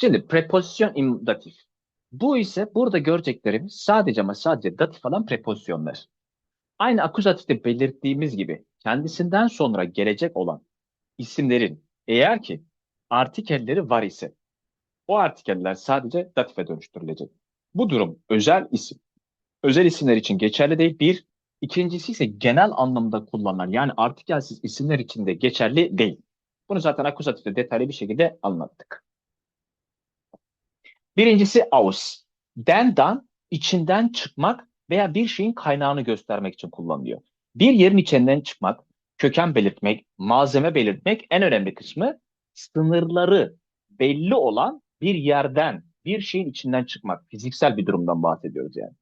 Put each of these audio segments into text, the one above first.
Şimdi preposisyon im datif. Bu ise burada göreceklerimiz sadece ama sadece datif alan prepozisyonlar. Aynı akuzatifte belirttiğimiz gibi kendisinden sonra gelecek olan isimlerin eğer ki artikelleri var ise o artikeller sadece datife dönüştürülecek. Bu durum özel isim. Özel isimler için geçerli değil. Bir. İkincisi ise genel anlamda kullanılan yani artikelsiz isimler için de geçerli değil. Bunu zaten akuzatifte detaylı bir şekilde anlattık. Birincisi aus. Dendan içinden çıkmak veya bir şeyin kaynağını göstermek için kullanılıyor. Bir yerin içinden çıkmak, köken belirtmek, malzeme belirtmek en önemli kısmı sınırları belli olan bir yerden, bir şeyin içinden çıkmak. Fiziksel bir durumdan bahsediyoruz yani.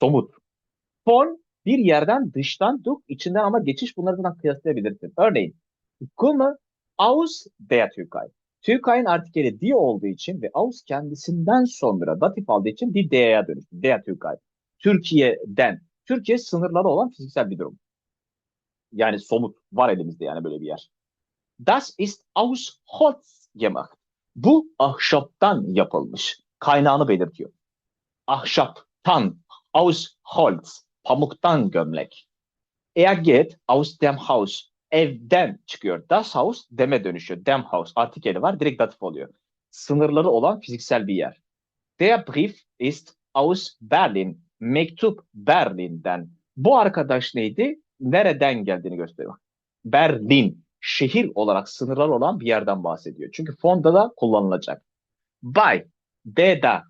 Somut. Von bir yerden dıştan duk, içinden ama geçiş bunlardan kıyaslayabilirsin. Örneğin, komme aus der Türkei. Türkay'ın artikeli die olduğu için ve aus kendisinden sonra datif aldığı için die der'e dönüştü. Der Türkay. Türkiye'den. Türkiye sınırları olan fiziksel bir durum. Yani somut. Var elimizde yani böyle bir yer. Das ist aus Holz gemacht. Bu ahşaptan yapılmış. Kaynağını belirtiyor. Ahşaptan, aus Holz, pamuktan gömlek. Er geht aus dem Haus, evden çıkıyor. Das Haus deme dönüşüyor. Dem Haus artikeli var, direkt datif oluyor. Sınırları olan fiziksel bir yer. Der Brief ist aus Berlin, mektup Berlin'den. Bu arkadaş neydi? Nereden geldiğini gösteriyor. Berlin, şehir olarak sınırlar olan bir yerden bahsediyor. Çünkü fonda da kullanılacak. By, B'da,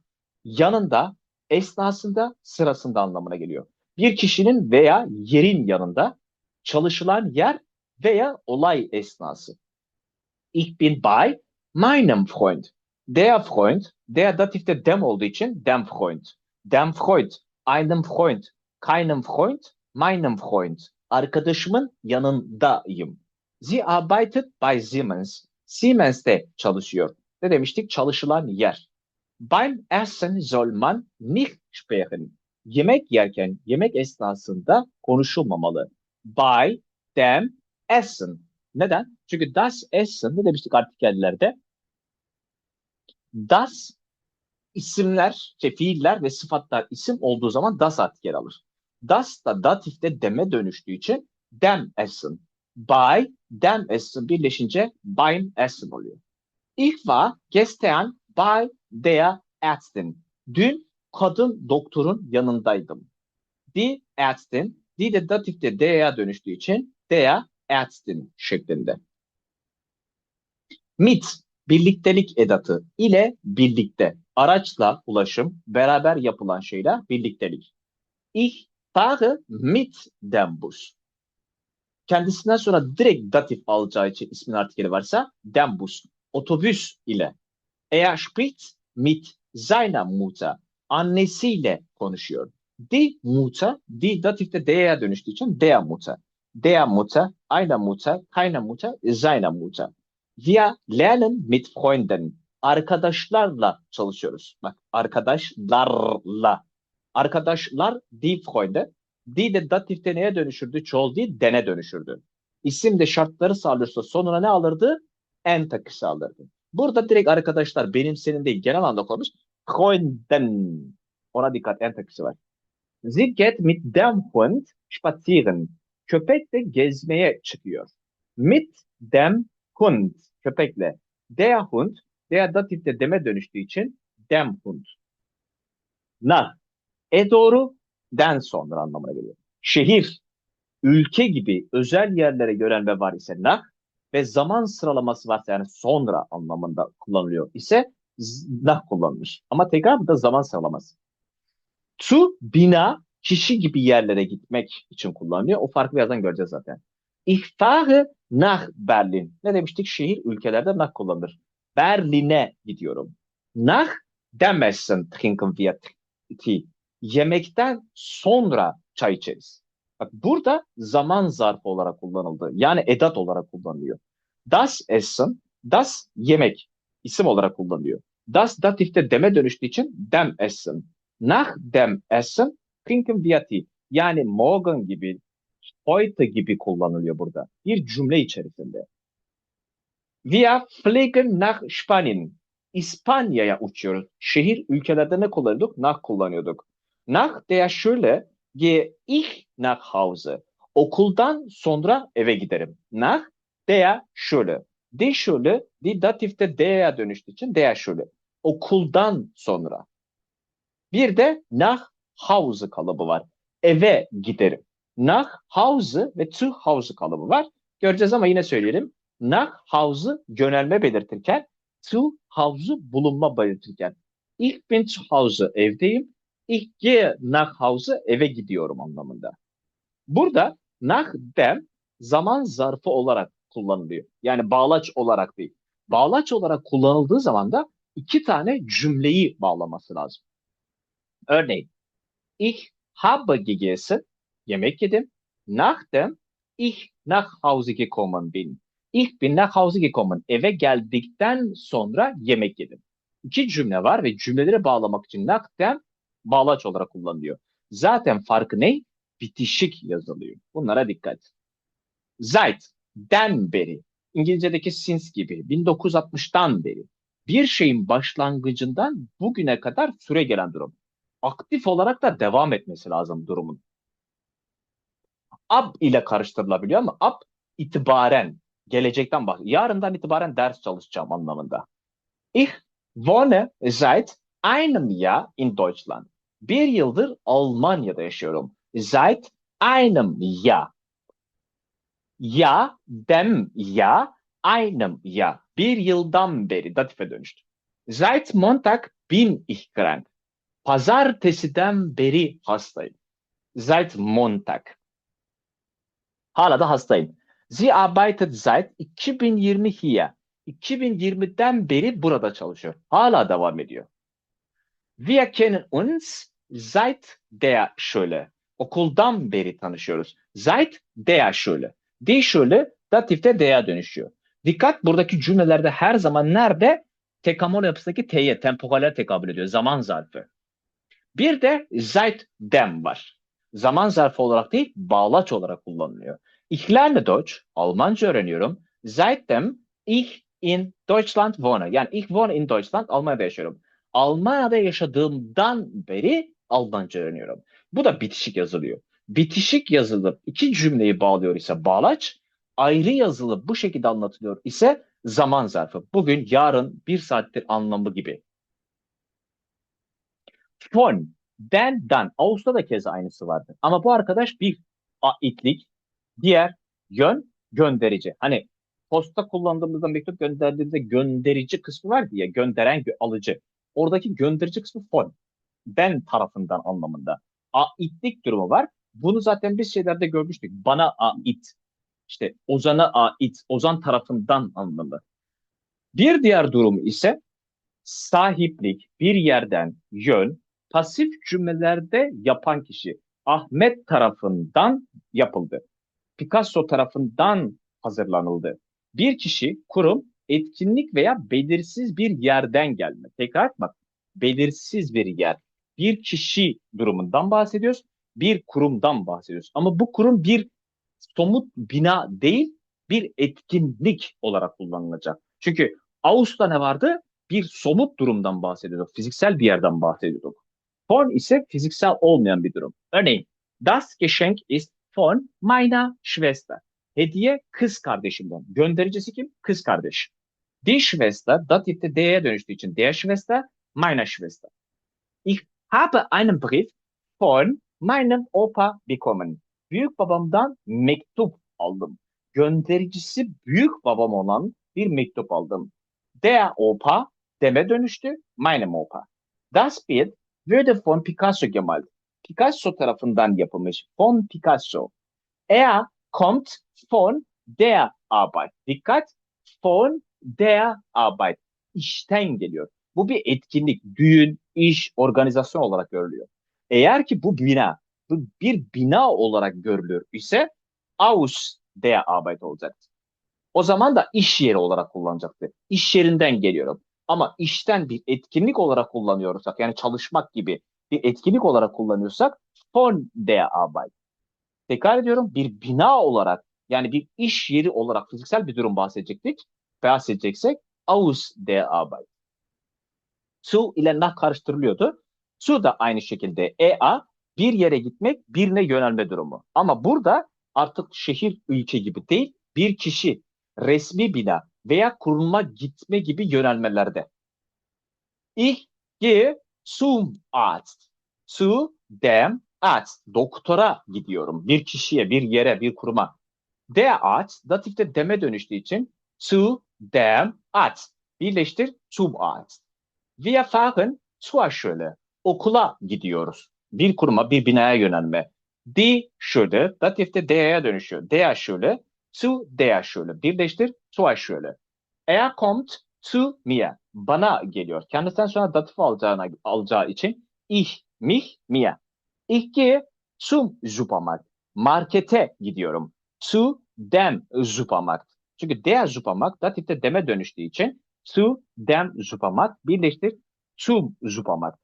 yanında, esnasında, sırasında anlamına geliyor. Bir kişinin veya yerin yanında çalışılan yer veya olay esnası. Ich bin bei meinem Freund. Der Freund, der datifte dem olduğu için dem Freund. Dem Freund, einem Freund, keinem Freund, meinem Freund. Arkadaşımın yanındayım. Sie arbeitet bei Siemens. Siemens'te çalışıyor. Ne demiştik? Çalışılan yer. Beim Essen soll man nicht sprechen. Yemek yerken, yemek esnasında konuşulmamalı. Bei dem Essen. Neden? Çünkü das Essen ne demiştik artikellerde? Das isimler, şey, fiiller ve sıfatlar isim olduğu zaman das artikel alır. Das da datifte deme dönüştüğü için dem Essen. By, dem Essen birleşince beim Essen oluyor. Ich war gestern bei der Ärztin. Dün kadın doktorun yanındaydım. Die Ärztin, die de datifte der'e dönüştüğü için der Ärztin şeklinde. Mit, birliktelik edatı ile birlikte. Araçla ulaşım, beraber yapılan şeyler birliktelik. Ich fahre mit dem Bus. Kendisinden sonra direkt datif alacağı için ismin artikeli varsa dem Bus. Otobüs ile. Er spricht mit seiner Mutter. Annesiyle konuşuyor. Die Mutter, die datifte der'e dönüştüğü için der Mutter. Der Mutter, einer Mutter, keiner Mutter, seiner Mutter. Wir lernen mit Freunden. Arkadaşlarla çalışıyoruz. Bak arkadaşlarla. Arkadaşlar die Freunde. Die de datifte neye dönüşürdü? Çoğul değil, dene dönüşürdü. İsim de şartları sağlıyorsa sonuna ne alırdı? En takısı alırdı. Burada direkt arkadaşlar benim senin değil genel anlamda konmuş. Freunden. Ona dikkat en takısı var. Sie geht mit dem Hund spazieren. Köpek de gezmeye çıkıyor. Mit dem Hund. Köpekle. Der Hund. Der datifte deme dönüştüğü için dem Hund. Na. E doğru. Den sonra anlamına geliyor. Şehir, ülke gibi özel yerlere yönelme var ise na ve zaman sıralaması varsa yani sonra anlamında kullanılıyor ise nah kullanılmış. Ama tekrar burada zaman sıralaması. Tu, bina, kişi gibi yerlere gitmek için kullanılıyor. O farkı birazdan göreceğiz zaten. Ich fahre nach Berlin. Ne demiştik? Şehir ülkelerde nach kullanılır. Berlin'e gidiyorum. Nach dem Essen trinken wir tea. Yemekten sonra çay içeriz. Bak burada zaman zarfı olarak kullanıldı. Yani edat olarak kullanılıyor. Das Essen, das yemek isim olarak kullanılıyor. Das datifte deme dönüştüğü için dem Essen. Nach dem Essen trinken wir tea. Yani morgen gibi, heute gibi kullanılıyor burada. Bir cümle içerisinde. Wir fliegen nach Spanien. İspanya'ya uçuyoruz. Şehir ülkelerde ne kullanıyorduk? Nach kullanıyorduk. Nach der Schule gehe ich nach Hause. Okuldan sonra eve giderim. Nach der Schule. Die Schule, die datifte der'e dönüştüğü için der Schule. Okuldan sonra. Bir de nach Hause kalıbı var. Eve giderim. Nach Hause ve zu Hause kalıbı var. Göreceğiz ama yine söyleyelim. Nach Hause yönelme belirtirken zu Hause bulunma belirtirken. Ich bin zu Hause evdeyim. Ich gehe nach Hause eve gidiyorum anlamında. Burada nach dem zaman zarfı olarak kullanılıyor. Yani bağlaç olarak değil. Bağlaç olarak kullanıldığı zaman da iki tane cümleyi bağlaması lazım. Örneğin ich habe gegessen, yemek yedim. Nachdem ich nach Hause gekommen bin. Ich bin nach Hause gekommen. Eve geldikten sonra yemek yedim. İki cümle var ve cümleleri bağlamak için nachdem bağlaç olarak kullanılıyor. Zaten farkı ne? Bitişik yazılıyor. Bunlara dikkat. Seit, den beri. İngilizce'deki since gibi 1960'tan beri. Bir şeyin başlangıcından bugüne kadar süre gelen durum. Aktif olarak da devam etmesi lazım durumun. Ab ile karıştırılabiliyor ama ab itibaren, gelecekten bahsediyor. Yarından itibaren ders çalışacağım anlamında. Ich wohne seit einem Jahr in Deutschland. Bir yıldır Almanya'da yaşıyorum. Seit einem Jahr. Ya, dem ya, einem Jahr. Bir yıldan beri datife dönüştü. Seit Montag bin ich krank. Pazartesiden beri hastayım. Seit Montag. Hala da hastayım. Sie arbeitet seit 2020 hier. 2020'den beri burada çalışıyor. Hala devam ediyor. Wir kennen uns seit der Schule. Okuldan beri tanışıyoruz. Seit der Schule. Die Schule datifte der'e dönüşüyor. Dikkat buradaki cümlelerde her zaman nerede? Tekamül yapısındaki t'ye, temporale tekabül ediyor. Zaman zarfı. Bir de seit dem var. Zaman zarfı olarak değil, bağlaç olarak kullanılıyor. Ich lerne Deutsch, Almanca öğreniyorum. Seitdem ich in Deutschland wohne. Yani ich wohne in Deutschland, Almanya'da yaşıyorum. Almanya'da yaşadığımdan beri Almanca öğreniyorum. Bu da bitişik yazılıyor. Bitişik yazılıp iki cümleyi bağlıyor ise bağlaç, ayrı yazılıp bu şekilde anlatılıyor ise zaman zarfı. Bugün, yarın, bir saattir anlamı gibi. Von, den, dan. Ağustos'ta da keza aynısı vardı. Ama bu arkadaş bir aitlik, diğer yön gönderici. Hani posta kullandığımızda mektup gönderdiğimizde gönderici kısmı var diye gönderen alıcı. Oradaki gönderici kısmı von. Ben tarafından anlamında. Aitlik durumu var. Bunu zaten biz şeylerde görmüştük. Bana ait. İşte Ozan'a ait. Ozan tarafından anlamı. Bir diğer durum ise sahiplik, bir yerden yön, pasif cümlelerde yapan kişi. Ahmet tarafından yapıldı. Picasso tarafından hazırlanıldı. Bir kişi, kurum, etkinlik veya belirsiz bir yerden gelme. Tekrar etmek, belirsiz bir yer. Bir kişi durumundan bahsediyoruz, bir kurumdan bahsediyoruz. Ama bu kurum bir somut bina değil, bir etkinlik olarak kullanılacak. Çünkü Ağustos'ta ne vardı? Bir somut durumdan bahsediyorduk, fiziksel bir yerden bahsediyorduk. Form ise fiziksel olmayan bir durum. Örneğin, das Geschenk ist von meiner Schwester. Hediye kız kardeşimden. Göndericisi kim? Kız kardeş. Die Schwester, datifte D'ye dönüştüğü için der Schwester, meiner Schwester. Ich habe einen Brief von meinem Opa bekommen. Büyük babamdan mektup aldım. Göndericisi büyük babam olan bir mektup aldım. Der Opa deme dönüştü. Meinem Opa. Das Bild wurde von Picasso gemalt. Picasso tarafından yapılmış. Von Picasso. Er kommt von der Arbeit. Dikkat. Von der Arbeit. İşten geliyor. Bu bir etkinlik, düğün, iş, organizasyon olarak görülüyor. Eğer ki bu bina, bu bir bina olarak görülüyor ise aus der Arbeit olacaktı. O zaman da iş yeri olarak kullanacaktı. İş yerinden geliyorum. Ama işten bir etkinlik olarak kullanıyorsak, yani çalışmak gibi bir etkinlik olarak kullanıyorsak von der Arbeit. Tekrar ediyorum bir bina olarak yani bir iş yeri olarak fiziksel bir durum bahsedecektik. Bahsedeceksek aus der Arbeit. zu ile nach karıştırılıyordu. Zu da aynı şekilde ea bir yere gitmek, birine yönelme durumu. Ama burada artık şehir ülke gibi değil, bir kişi resmi bina veya kurulma gitme gibi yönelmelerde. Ich gehe zum Arzt. Zu dem Arzt. Doktora gidiyorum. Bir kişiye, bir yere, bir kuruma. Der Arzt datifte deme dönüştüğü için zu dem Arzt. Birleştir zum Arzt. Wir fahren zur Schule. Okula gidiyoruz. Bir kuruma, bir binaya yönelme. Die Schule datifte der'e dönüşüyor. Der Schule zu der Schule. Birleştir zur Schule. Er kommt zu mir. Bana geliyor. Kendisinden sonra datif alacağına, alacağı için ich, mich, mir. Ich gehe zum Supermarkt. Markete gidiyorum. Zu dem Supermarkt. Çünkü der Supermarkt datifte deme dönüştüğü için zu dem Supermarkt birleştir zum Supermarkt.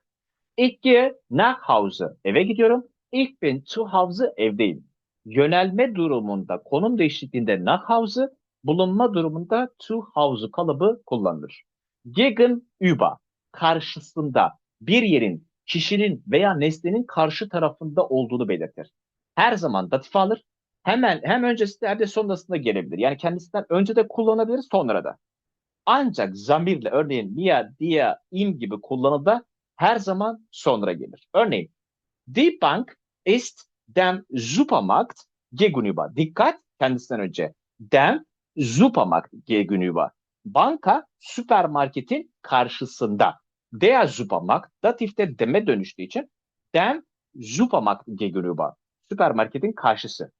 Ich gehe nach Hause. Eve gidiyorum. Ich bin zu Hause evdeyim. Yönelme durumunda konum değişikliğinde nach Hause, bulunma durumunda to Hause kalıbı kullanılır. Gegenüber karşısında bir yerin, kişinin veya nesnenin karşı tarafında olduğunu belirtir. Her zaman datif alır. Hemen hem öncesinde hem de sonrasında gelebilir. Yani kendisinden önce de kullanabilir, sonra da. Ancak zamirle örneğin mia, dia, im gibi kullanıda her zaman sonra gelir. Örneğin Die Bank ist dem Supermarkt gegenüber. Dikkat kendisinden önce. Dem Supermarkt gegenüber. Banka süpermarketin karşısında. Der Supermarkt datifte deme dönüştüğü için dem Supermarkt gegenüber. Süpermarketin karşısı.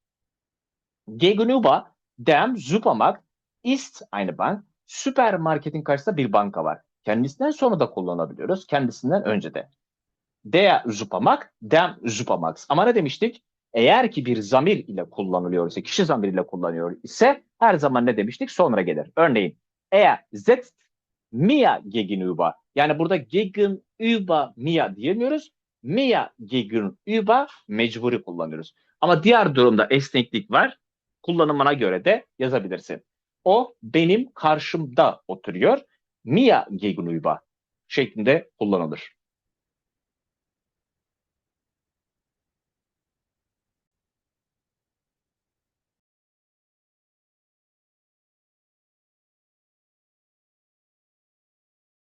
Gegenüber dem Supermarkt ist eine Bank. Süpermarketin karşısında bir banka var. Kendisinden sonra da kullanabiliyoruz. Kendisinden önce de. Der Supermarkt, dem Supermarkt. Ama ne demiştik? Eğer ki bir zamir ile kullanılıyor ise, kişi zamir ile kullanıyor ise her zaman ne demiştik? Sonra gelir. Örneğin er setzt mir gegenüber. Yani burada gegenüber mir diyemiyoruz. Mir gegenüber mecburi kullanıyoruz. Ama diğer durumda esneklik var. Kullanımına göre de yazabilirsin. O benim karşımda oturuyor. Mir gegenüber şeklinde kullanılır.